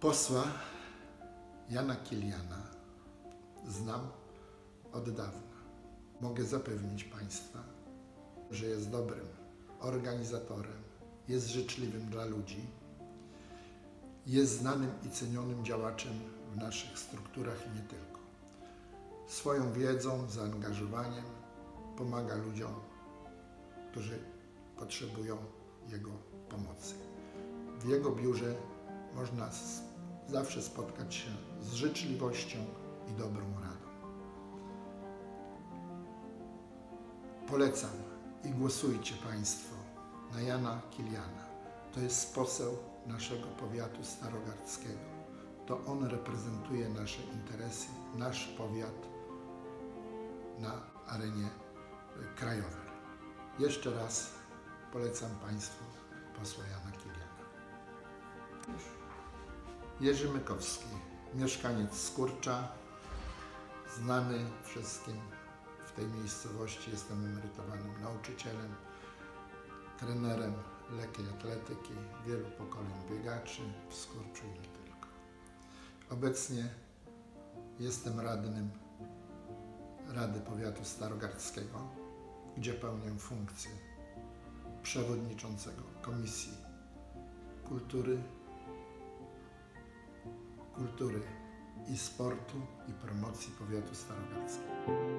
Posła Jana Kiliana znam od dawna. Mogę zapewnić Państwa, że jest dobrym organizatorem, jest życzliwym dla ludzi, jest znanym i cenionym działaczem w naszych strukturach i nie tylko. Swoją wiedzą, zaangażowaniem pomaga ludziom, którzy potrzebują Jego pomocy. W Jego biurze można zawsze spotkać się z życzliwością i dobrą radą. Polecam i głosujcie Państwo na Jana Kiliana. To jest poseł naszego powiatu starogardzkiego. To on reprezentuje nasze interesy, nasz powiat na arenie y, krajowej. Jeszcze raz polecam Państwu posła Jana Kiliana. Jerzy Mykowski, mieszkaniec Skurcza, znany wszystkim w tej miejscowości. Jestem emerytowanym nauczycielem, trenerem lekkiej atletyki, wielu pokoleń biegaczy w Skurczu i nie tylko. Obecnie jestem radnym Rady Powiatu Starogardzkiego, gdzie pełnię funkcję przewodniczącego Komisji Kultury, Kultury i Sportu i Promocji Powiatu Starogardzkiego.